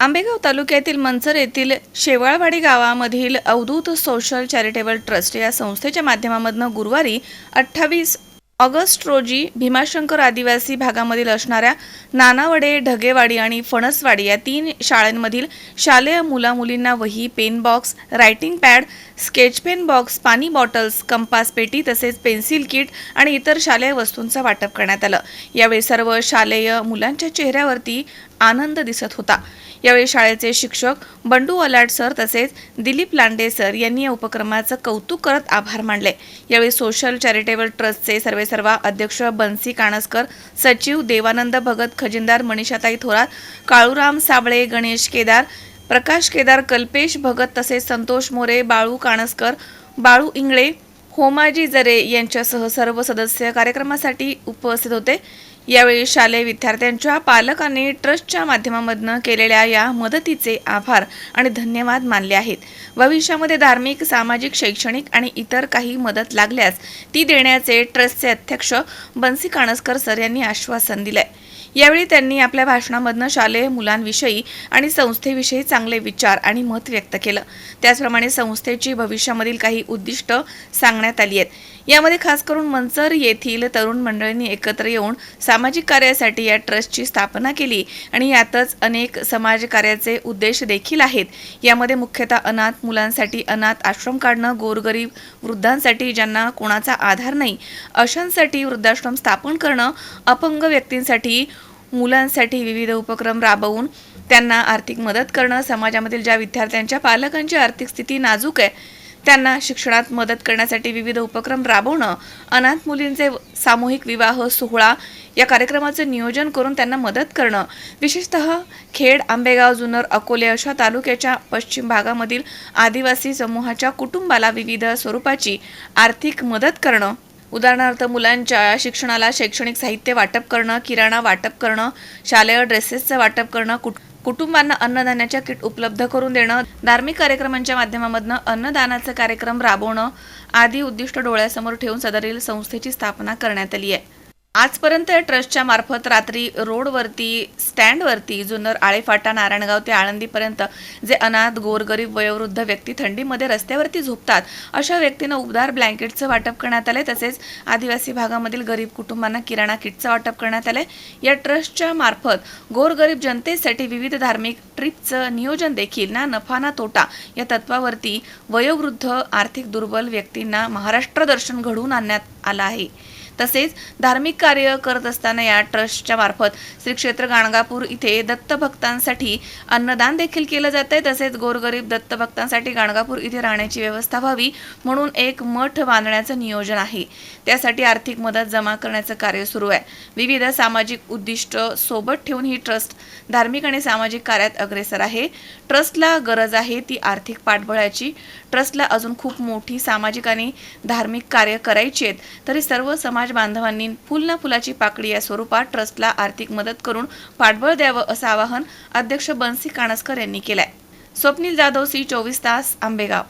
आंबेगाव तालुक्यातील मंचर येथील शेवाळवाडी गावामधील अवधूत सोशल चॅरिटेबल ट्रस्ट या संस्थेच्या माध्यमामधनं गुरुवारी अठ्ठावीस ऑगस्ट रोजी भीमाशंकर आदिवासी भागामधील असणाऱ्या नानावडे ढगेवाडी आणि फणसवाडी या तीन शाळांमधील शालेय मुलामुलींना वही pen box writing pad sketch pen box पाणी बॉटल्स कंपास पेटी तसेच पेन्सिल किट आणि इतर शालेय वस्तूंचं वाटप करण्यात आलं. यावेळी सर्व शालेय मुलांच्या चेहऱ्यावरती आनंद दिसत होता. यावेळी शाळेचे शिक्षक बंडू अलाट सर तसेच दिलीप लांडे सर यांनी या उपक्रमाचं कौतुक करत आभार मानले. यावेळी सोशल चॅरिटेबल ट्रस्टचे सर्वेसर्वा अध्यक्ष बन्सी काणसकर सचिव देवानंद भगत खजिनदार मनीषाताई थोरात काळूराम साबळे गणेश केदार प्रकाश केदार कल्पेश भगत तसेच संतोष मोरे बाळू काणसकर बाळू इंगळे होमाजी जरे यांच्यासह सर्व सदस्य कार्यक्रमासाठी उपस्थित होते. यावेळी शालेय विद्यार्थ्यांच्या पालकांनी ट्रस्टच्या माध्यमामधनं केलेल्या या मदतीचे आभार आणि धन्यवाद मानले आहेत. भविष्यामध्ये धार्मिक सामाजिक शैक्षणिक आणि इतर काही मदत लागल्यास ती देण्याचे ट्रस्टचे अध्यक्ष बन्सी काणसकर सर यांनी आश्वासन दिलं आहे यावेळी त्यांनी आपल्या भाषणामधनं शालेय मुलांविषयी आणि संस्थेविषयी चांगले विचार आणि मत व्यक्त केलं. त्याचप्रमाणे संस्थेची भविष्यामधील काही उद्दिष्ट सांगण्यात आली आहेत. यामध्ये खास करून मंचर येथील तरुण मंडळींनी एकत्र येऊन सामाजिक कार्यासाठी या ट्रस्टची स्थापना केली आणि यातच अनेक समाजकार्याचे उद्देश देखील आहेत. यामध्ये मुख्यतः अनाथ मुलांसाठी अनाथ आश्रम काढणं गोरगरीब वृद्धांसाठी ज्यांना कोणाचा आधार नाही अशांसाठी वृद्धाश्रम स्थापन करणं अपंग व्यक्तींसाठी मुलांसाठी विविध उपक्रम राबवून त्यांना आर्थिक मदत करणं समाजामधील ज्या विद्यार्थ्यांच्या पालकांची आर्थिक स्थिती नाजूक आहे त्यांना शिक्षणात मदत करण्यासाठी विविध उपक्रम राबवणं अनाथ मुलींचे सामूहिक विवाह सोहळा या कार्यक्रमाचं नियोजन करून त्यांना मदत करणं विशेषतः खेड आंबेगाव जुन्नर अकोले अशा तालुक्याच्या पश्चिम भागामधील आदिवासी समूहाच्या कुटुंबाला विविध स्वरूपाची आर्थिक मदत करणं उदाहरणार्थ मुलांच्या शिक्षणाला शैक्षणिक साहित्य वाटप करणं किराणा वाटप करणं शालेय ड्रेसेसचं वाटप करणं कुट कुटुंबांना अन्नधान्याच्या किट उपलब्ध करून देणं धार्मिक कार्यक्रमांच्या माध्यमामधनं अन्नदानाचा कार्यक्रम राबवणं आदी उद्दिष्ट डोळ्यासमोर ठेवून सदरील संस्थेची स्थापना करण्यात आली आहे. आजपर्यंत या ट्रस्टच्या मार्फत रात्री रोडवरती स्टँडवरती जुन्नर आळेफाटा नारायणगाव ते आळंदीपर्यंत जे अनाथ गोरगरीब वयोवृद्ध व्यक्ती थंडीमध्ये रस्त्यावरती झोपतात अशा व्यक्तींना उबदार ब्लँकेटचं वाटप करण्यात आले तसेच आदिवासी भागामधील गरीब कुटुंबांना किराणा किटचं वाटप करण्यात आले या ट्रस्टच्या मार्फत गोरगरीब जनतेसाठी विविध धार्मिक ट्रिपचं नियोजन देखील ना नफा ना तोटा या तत्वावरती वयोवृद्ध आर्थिक दुर्बल व्यक्तींना महाराष्ट्र दर्शन घडवून आणण्यात आलं आहे. तसेच धार्मिक कार्य करत असताना या ट्रस्टच्या मार्फत श्री क्षेत्र गाणगापूर इथे दत्तभक्तांसाठी अन्नदान देखील केलं जात आहे. तसेच गोरगरीब दत्तभक्तांसाठी गाणगापूर इथे राहण्याची व्यवस्था व्हावी म्हणून एक मठ बांधण्याचं नियोजन आहे. त्यासाठी आर्थिक मदत जमा करण्याचं कार्य सुरू आहे. विविध सामाजिक उद्दिष्ट सोबत ठेवून ही ट्रस्ट धार्मिक आणि सामाजिक कार्यात अग्रेसर आहे. ट्रस्टला गरज आहे ती आर्थिक पाठबळाची. ट्रस्टला अजून खूप मोठी सामाजिक आणि धार्मिक कार्य करायची आहेत तरी सर्व समाज बांधवांनी फुल ना फुलाची पाकडी या स्वरूपात ट्रस्टला आर्थिक मदत करून पाठबळ द्यावं असं आवाहन अध्यक्ष बन्सी काणसकर यांनी केलंय. स्वप्नील जाधव सी चोवीस तास आंबेगाव.